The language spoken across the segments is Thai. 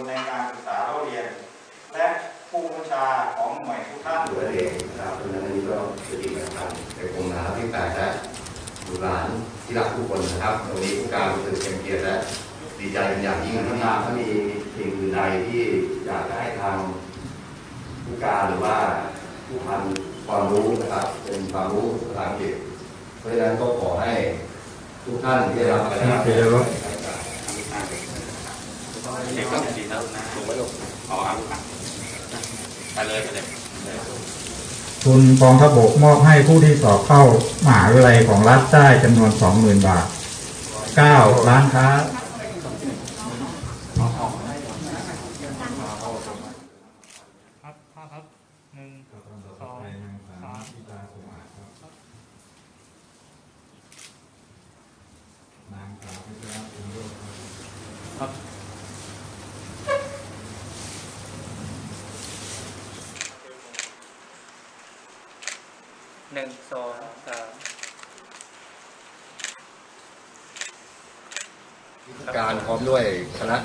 นในการศึกษาเล่าเรียน และผู้บัญชาของหน่วยทุกท่านตัวเองนะครับเพราะฉะนั้นนี้ก็สติปัญญาในกรมนาที่แปดและบุหลานที่รักทุกคนนะครับตรงนี้ผู้การรู้สึกเป็นเกียรติและดีใจเป็นอย่างยิ่งที่ทางถ้ามีสิ่งอื่นใดที่อยากจะให้ทางผู้การหรือว่าผู้พันความรู้นะครับ เป็นความรู้ภาษาอังกฤษเพราะฉะนั้นก็ขอให้ทุกท่านได้รับการ เด็กก็ดีแล้วนะถูกไหมลูกอ๋อครับไปเลยไปเลยทุนกองทัพบกมอบให้ผู้ที่สอบเข้ามหาวิทยาลัยของรัฐได้จำนวน20,000บาท9ร้านค้าครับครับหนึ่งสองสา หนึ่งสองสามการพร้อมด้วยคณะ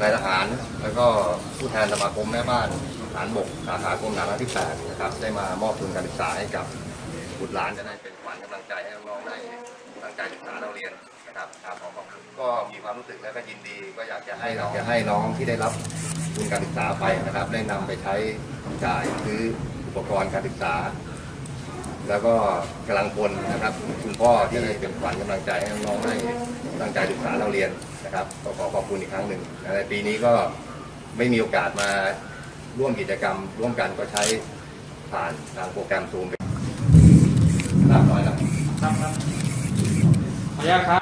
นายทหาร แล้วก็ผู้แทนสมาคมแม่บ้านฐานบกสาขากรมฐานราบที่แปดนะครับ ได้มามอบทุนการศึกษาให้กับบุตรหลานจะได้เป็นขวัญกำลังใจให้น้องๆได้ตั้งใจศึกษาเราเรียนนะครับครับขอขอบคุณก็มีความรู้สึกและก็ยินดี ก็อยากจะให้น้องอยากให้น้องที่ได้รับทุนการศึกษาไปนะครับ ได้นำไปใช้จ่ายซื้อ อุปกรณ์การศึกษา แล้วก็กำลังพลนะครับคุณพ่อที่เป็นขวัญกำลังใจให้น้องๆได้ตั้งใจศึกษาเราเรียนนะครับก็ขอขอบคุณอีกครั้งหนึ่งในปีนี้ก็ไม่มีโอกาสมาร่วมกิจกรรม ร่วมกันก็ใช้ผ่านทางโปรแกรมซูมไปครับน้อยแล้วครับครับขออนุญาตครับ